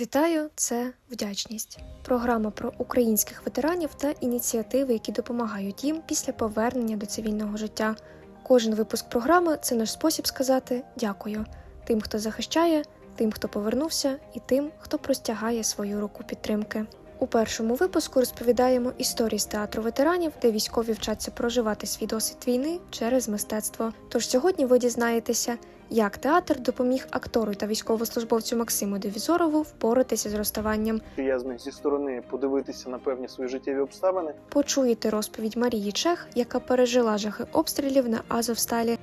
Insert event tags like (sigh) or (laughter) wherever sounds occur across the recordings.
Вітаю, це вдячність. Програма про українських ветеранів та ініціативи, які допомагають їм після повернення до цивільного життя. Кожен випуск програми це наш спосіб сказати дякую тим, хто захищає, тим, хто повернувся, і тим, хто простягає свою руку підтримки. У першому випуску розповідаємо історії з театру ветеранів, де військові вчаться проживати свій досвід війни через мистецтво. Тож сьогодні ви дізнаєтеся, як театр допоміг актору та військовослужбовцю Максиму Девізорову впоратися з розставанням. я зміг зі сторони подивитися на певні свої життєві обставини. Почуєте розповідь Марії Чех, яка пережила жахи обстрілів на Азовсталі,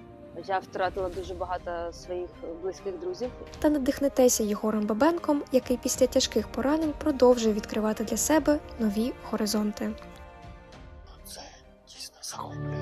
Я втратила дуже багато своїх близьких друзів. та надихнетеся Єгором Бабенком, який після тяжких поранень продовжує відкривати для себе нові горизонти. Це дійсно захоплює.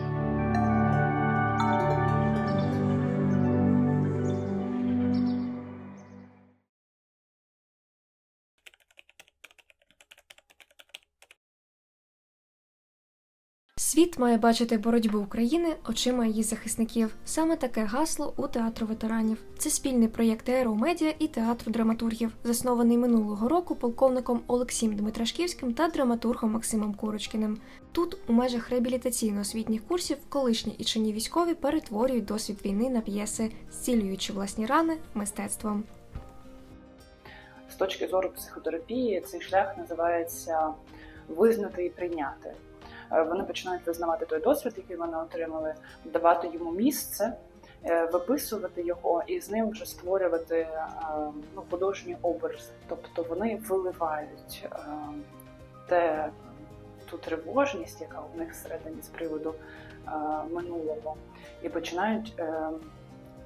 Світ має бачити боротьбу України очима її захисників. Саме таке гасло у театру ветеранів. Це спільний проєкт ЕРО Медіа і театру драматургів, заснований минулого року полковником Олексієм Дмитрашківським та драматургом Максимом Курочкіним. Тут, у межах реабілітаційно-освітніх курсів, колишні і чинні військові перетворюють досвід війни на п'єси, зцілюючи власні рани мистецтвом. З точки зору психотерапії цей шлях називається визнати і прийняти. Е, Вони починають визнавати той досвід, який вони отримали, давати йому місце, е, виписувати його і з ним вже створювати е, ну, художній образ. Тобто вони виливають те, ту тривожність, яка у них всередині з приводу минулого, і починають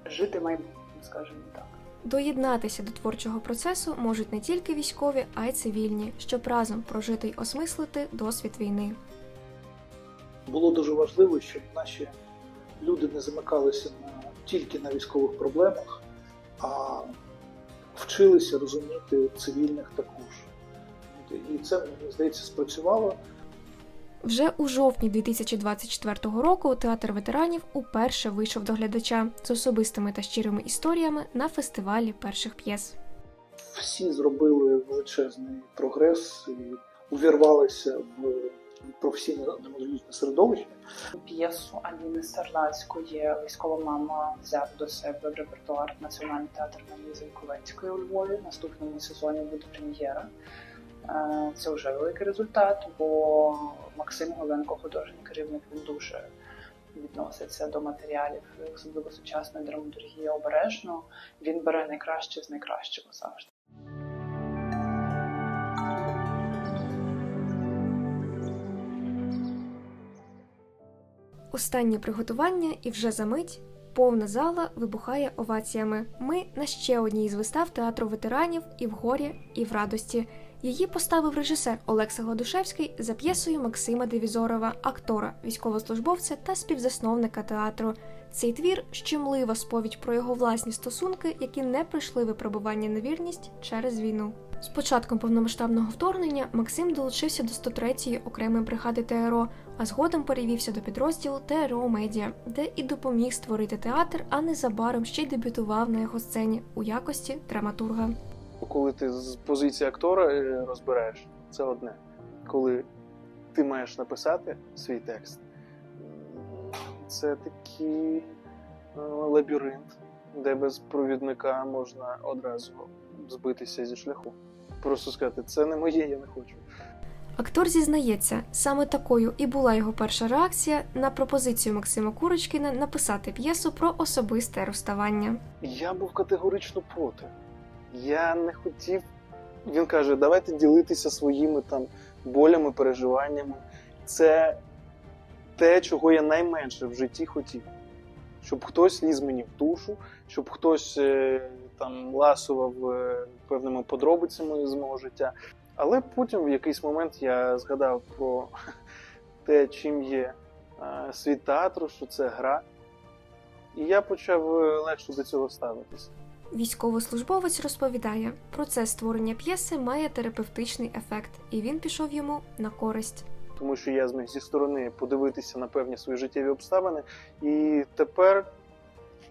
жити майбутнім, скажімо так. Доєднатися до творчого процесу можуть не тільки військові, а й цивільні, щоб разом прожити й осмислити досвід війни. Було дуже важливо, щоб наші люди не замикалися на, тільки на військових проблемах, а вчилися розуміти цивільних також. І це, мені здається, спрацювало. Вже у жовтні 2024 року театр ветеранів уперше вийшов до глядача з особистими та щирими історіями на фестивалі перших п'єс. Всі зробили величезний прогрес і увірвалися в професійне драматургічне середовище. П'єсу Аліни Старлацької військова мама взяв до себе в репертуар Національний театр Марії Зеньковецької у Львові. Наступному сезоні буде прем'єра. Е, Це вже великий результат, бо Максим Голенко, художній керівник, він дуже відноситься до матеріалів, особливо сучасної драматургії обережно. Він бере найкраще з найкращого завжди. Останнє приготування і вже за мить повна зала вибухає оваціями. Ми на ще одній із вистав театру ветеранів і в горі, і в радості. Її поставив режисер Олекса Гладушевський за п'єсою Максима Девізорова, актора, військовослужбовця та співзасновника театру. Цей твір щемлива сповідь про його власні стосунки, які не пройшли випробування на вірність через війну. З початком повномасштабного вторгнення Максим долучився до 103-ї окремої бригади ТРО, а згодом перевівся до підрозділу ТРО Медіа, де і допоміг створити театр, а незабаром ще й дебютував на його сцені у якості драматурга. Коли ти з позиції актора е, розбираєш, це одне. Коли ти маєш написати свій текст, це такий е, лабіринт, де без провідника можна одразу збитися зі шляху. Просто сказати, це не моє, я не хочу. Актор зізнається, саме такою і була його перша реакція на пропозицію Максима Курочкіна написати п'єсу про особисте розставання. Я був категорично проти. Я не хотів. Він каже: давайте ділитися своїми там болями, переживаннями. Це те, чого я найменше в житті хотів. Щоб хтось ліз мені в душу, щоб хтось е, там ласував е, певними подробицями з мого життя. Але потім в якийсь момент я згадав про (laughs) те, чим є е, світ театру, що це гра. І я почав е, легше до цього ставитися. Військовослужбовець розповідає, процес створення п'єси має терапевтичний ефект, і він пішов йому на користь. тому що я зміг зі сторони подивитися на певні свої життєві обставини, і тепер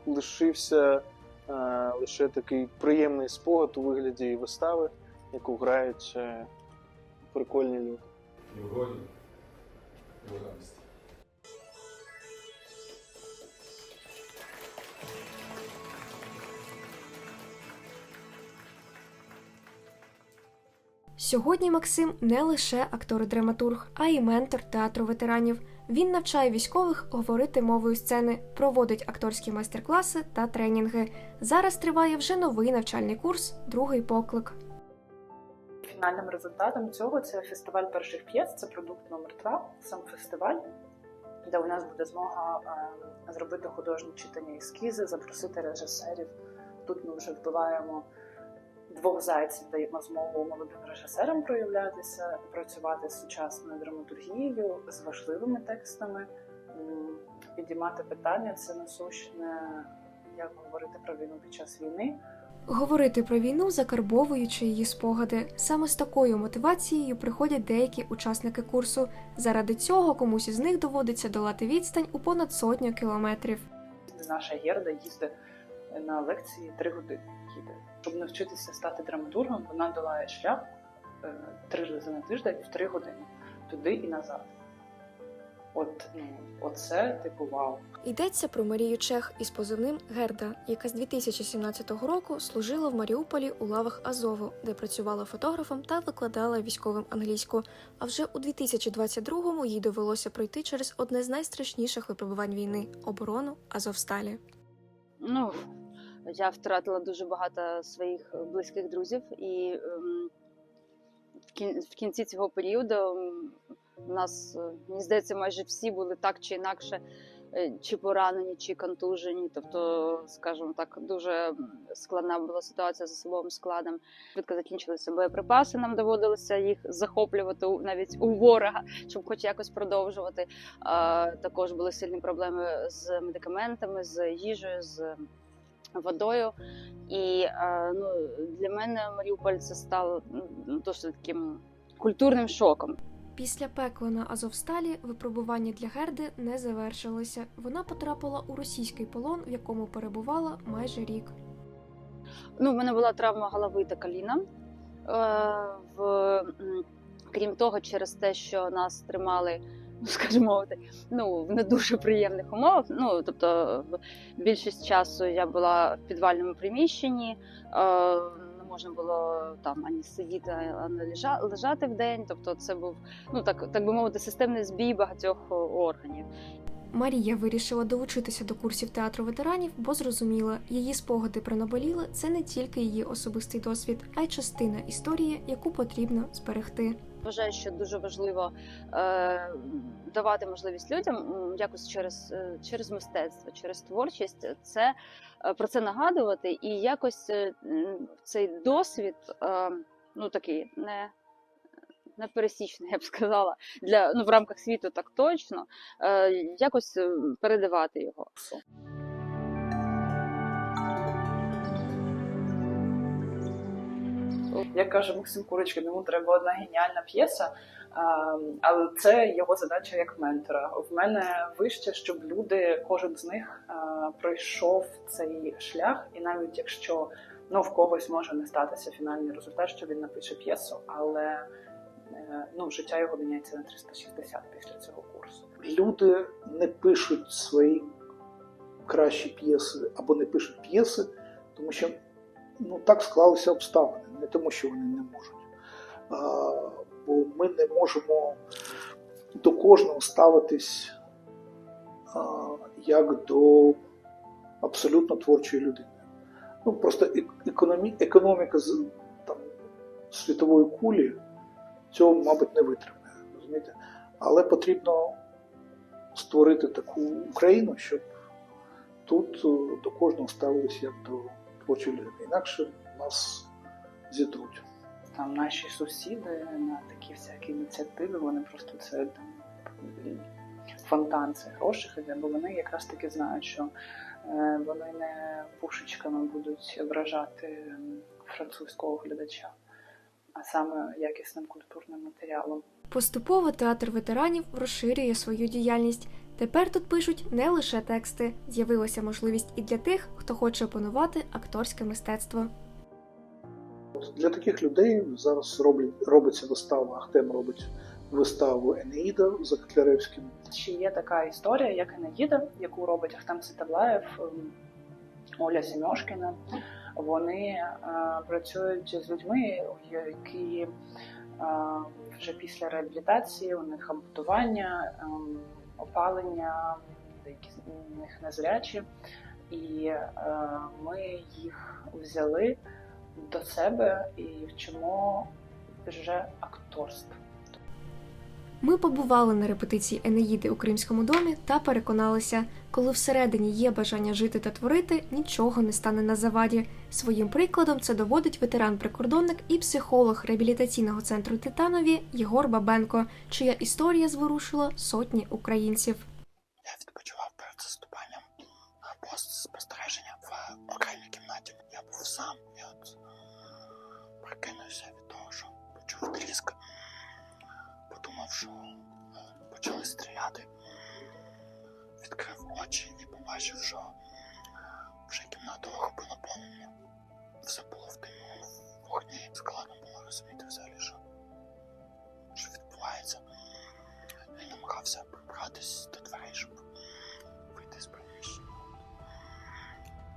лишився е, лише такий приємний спогад у вигляді вистави, яку грають е, прикольні люди. І в горі, і в радості. Сьогодні Максим не лише актор-драматург, а й ментор театру ветеранів. Він навчає військових говорити мовою сцени, проводить акторські майстер-класи та тренінги. Зараз триває вже новий навчальний курс, другий поклик. Фінальним результатом цього це фестиваль перших п'єс, це продукт номер 2 сам фестиваль, де у нас буде змога е, зробити художні читання ескізи, запросити режисерів. Тут ми вже вбиваємо двох зайців, даємо змогу молодим режисерам проявлятися, працювати з сучасною драматургією, з важливими текстами, підіймати питання. Це насущне, як говорити про війну під час війни. Говорити про війну, закарбовуючи її спогади. Саме з такою мотивацією приходять деякі учасники курсу. Заради цього комусь із них доводиться долати відстань у понад сотню кілометрів. наша Герда їздить на лекції три години. Їде. Щоб навчитися стати драматургом, вона долає шлях е, три рази на тиждень в три години туди і назад. От ну, оце типу вау. Йдеться про Марію Чех із позивним Герда, яка з 2017 року служила в Маріуполі у лавах Азову, де працювала фотографом та викладала військовим англійську. А вже у 2022-му їй довелося пройти через одне з найстрашніших випробувань війни оборону Азовсталі. Ну, я втратила дуже багато своїх близьких друзів, і ем, в, кін- в кінці цього періоду ем, у нас, е, мені здається, майже всі були так чи інакше, чи поранені, чи контужені. Тобто, скажімо так, дуже складна була ситуація з особовим складом. Швидко закінчилися боєприпаси. Нам доводилося їх захоплювати навіть у ворога, щоб хоч якось продовжувати. Також були сильні проблеми з медикаментами, з їжею, з водою. І е, ну, для мене Маріуполь це стало ну, досить таким культурним шоком. Після пекла на Азовсталі випробування для Герди не завершилося. Вона потрапила у російський полон, в якому перебувала майже рік. Ну, в мене була травма голови та коліна. Е, в, крім того, через те, що нас тримали, ну, скажімо, ну, в не дуже приємних умовах. Ну, тобто, в- більшість часу я була в підвальному приміщенні. Е, можна було там ані сидіти, ані лежати в день. Тобто, це був, ну так, так би мовити, системний збій багатьох е, органів. Марія вирішила долучитися до курсів театру ветеранів, бо зрозуміла, її спогади про наболіле це не тільки її особистий досвід, а й частина історії, яку потрібно зберегти. Вважаю, що дуже важливо е, давати можливість людям якось через, е, через мистецтво, через творчість це е, про це нагадувати і якось е, цей досвід, ну такий не. Непересічний, (laughs) я б сказала, для ну в рамках світу так точно якось передавати його. Як каже Максим Курочкин, йому треба одна геніальна п'єса, але це його задача як ментора. В мене вище, щоб люди, кожен з них пройшов цей шлях, і навіть якщо ну, в когось може не статися фінальний результат, що він напише п'єсу, але е, ну, життя його міняється на 360 після цього курсу. Люди не пишуть свої кращі п'єси або не пишуть п'єси, тому що ну, так склалися обставини, не тому, що вони не можуть. А, бо ми не можемо до кожного ставитись а, як до абсолютно творчої людини. Ну, просто економі, економіка з, там, світової кулі цього, мабуть, не витримає. Розумієте? Але потрібно створити таку Україну, щоб тут е, до кожного ставилися як до творчої людини. Інакше нас зітруть. там наші сусіди на такі всякі ініціативи, вони просто це там фонтан цих грошей бо вони якраз таки знають, що е, вони не пушечками будуть вражати французького глядача, а саме якісним культурним матеріалом. Поступово театр ветеранів розширює свою діяльність. Тепер тут пишуть не лише тексти. З'явилася можливість і для тих, хто хоче опанувати акторське мистецтво. Для таких людей зараз роблять, робиться вистава, Ахтем робить виставу Енеїда за Котляревським. Ще є така історія, як Енеїда, яку робить Ахтем Ситаблаєв, ем, Оля Сімьошкіна. Вони е, працюють з людьми, які е, вже після реабілітації, у них ампутування, ем, опалення, деякі з них незрячі. І е, ми їх взяли до себе і вчимо вже акторство. Ми побували на репетиції Енеїди у Кримському домі та переконалися, коли всередині є бажання жити та творити, нічого не стане на заваді. Своїм прикладом це доводить ветеран-прикордонник і психолог реабілітаційного центру Титанові Єгор Бабенко, чия історія зворушила сотні українців. Я відпочивав перед заступанням пост спостереження в окремій кімнаті. Я був сам і от прокинувся від того, що почув тріск. Що е, почали стріляти. Відкрив очі і побачив, що вже кімнату охопило полум'я. Все було в в вогні. Складно було розуміти взагалі, що, що відбувається. Я намагався прибратись до дверей, щоб вийти з приміщення.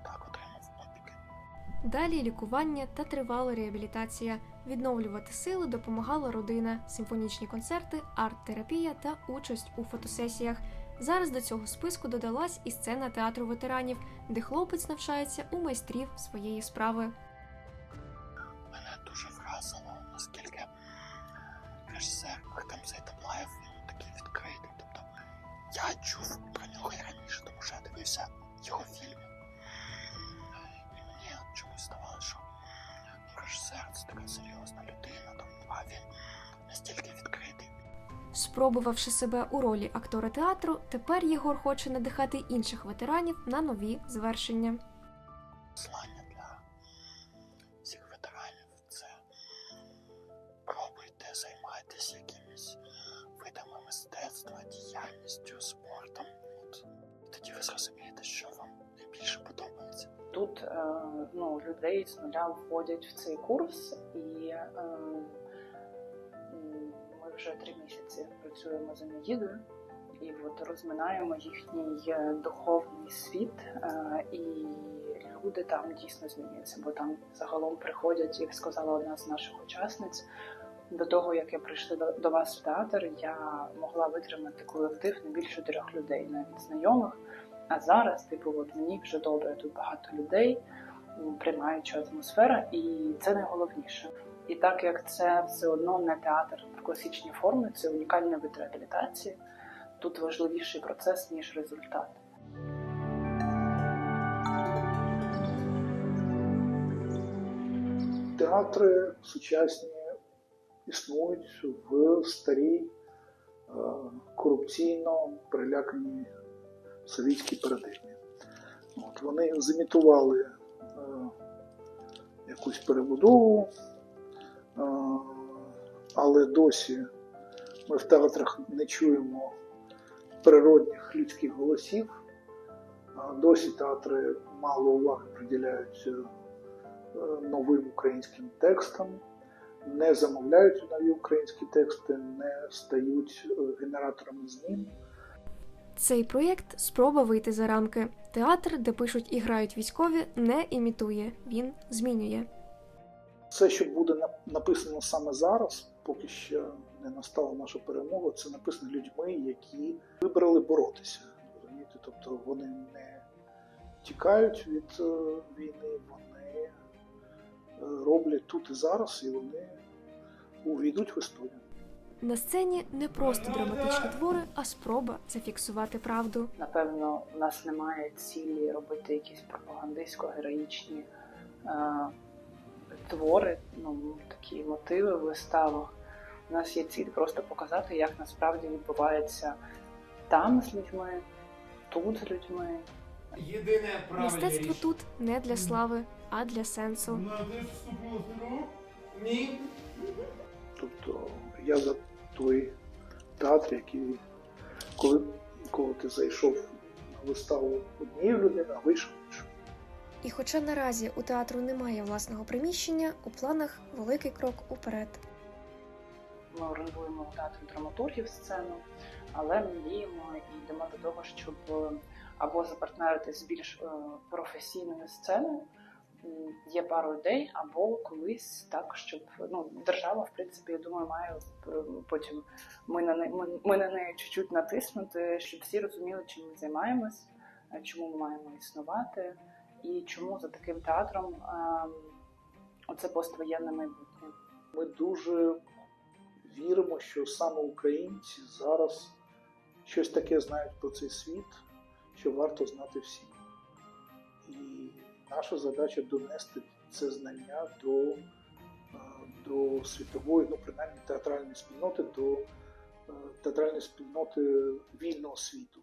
Так отримав опіки. Далі лікування та тривала реабілітація. Відновлювати сили допомагала родина, симфонічні концерти, арт-терапія та участь у фотосесіях. Зараз до цього списку додалась і сцена театру ветеранів, де хлопець навчається у майстрів своєї справи. Мене дуже вразило, наскільки режисер Ахтем Зайтаблаєв він такий відкритий. Тобто я чув про нього і раніше, тому що я дивився Спробувавши себе у ролі актора театру, тепер Єгор хоче надихати інших ветеранів на нові звершення. Послання для всіх ветеранів це пробуйте, займайтесь якимись видами мистецтва, діяльністю, спортом. От тоді ви зрозумієте, що вам найбільше подобається. Тут е, ну, людей з нуля вводять в цей курс, і е, вже три місяці працюємо з Енеїдою, і от розминаємо їхній е, духовний світ, е, і люди там дійсно змінюються, бо там загалом приходять, як сказала одна з наших учасниць. До того, як я прийшла до, вас в театр, я могла витримати колектив не більше трьох людей, навіть знайомих. А зараз, типу, от мені вже добре, тут багато людей, приймаюча атмосфера, і це найголовніше. І так як це все одно не театр в класичній формі, це унікальний вид реабілітації, тут важливіший процес, ніж результат. Театри сучасні існують в старій е, корупційно приляканій совітській парадигмі. От, вони зімітували е, якусь перебудову, але досі ми в театрах не чуємо природних людських голосів. Досі театри мало уваги приділяють е, новим українським текстам, не замовляють нові українські тексти, не стають е, генераторами змін. Цей проєкт спроба вийти за рамки. Театр, де пишуть і грають військові, не імітує, він змінює. Все, що буде на- написано саме зараз, поки ще не настала наша перемога, це написано людьми, які вибрали боротися. Розумієте? Тобто вони не тікають від е, війни, вони е, роблять тут і зараз, і вони увійдуть в історію. На сцені не просто драматичні твори, а спроба зафіксувати правду. Напевно, у нас немає цілі робити якісь пропагандистсько-героїчні е, твори, ну, такі мотиви в виставах. У нас є ціль просто показати, як насправді відбувається там з людьми, тут з людьми. Єдине правильне Мистецтво тут не для слави, а для сенсу. Ні. Тобто я за той театр, який коли, коли ти зайшов на виставу однією людиною, а вийшов. І хоча наразі у театру немає власного приміщення, у планах великий крок уперед. Ми орендуємо у театрі драматургів сцену, але ми мріємо і йдемо до того, щоб е, або запартнеритись з більш е, професійною сценою. Є пару ідей, або колись так, щоб ну, держава, в принципі, я думаю, має е, потім ми на неї, ми, на неї чуть-чуть натиснути, щоб всі розуміли, чим ми займаємось, чому ми маємо існувати, і чому за таким театром е, оце поствоєнне майбутнє. Ми дуже віримо, що саме українці зараз щось таке знають про цей світ, що варто знати всім. І наша задача донести це знання до, е, до світової, ну принаймні театральної спільноти, до е, театральної спільноти вільного світу.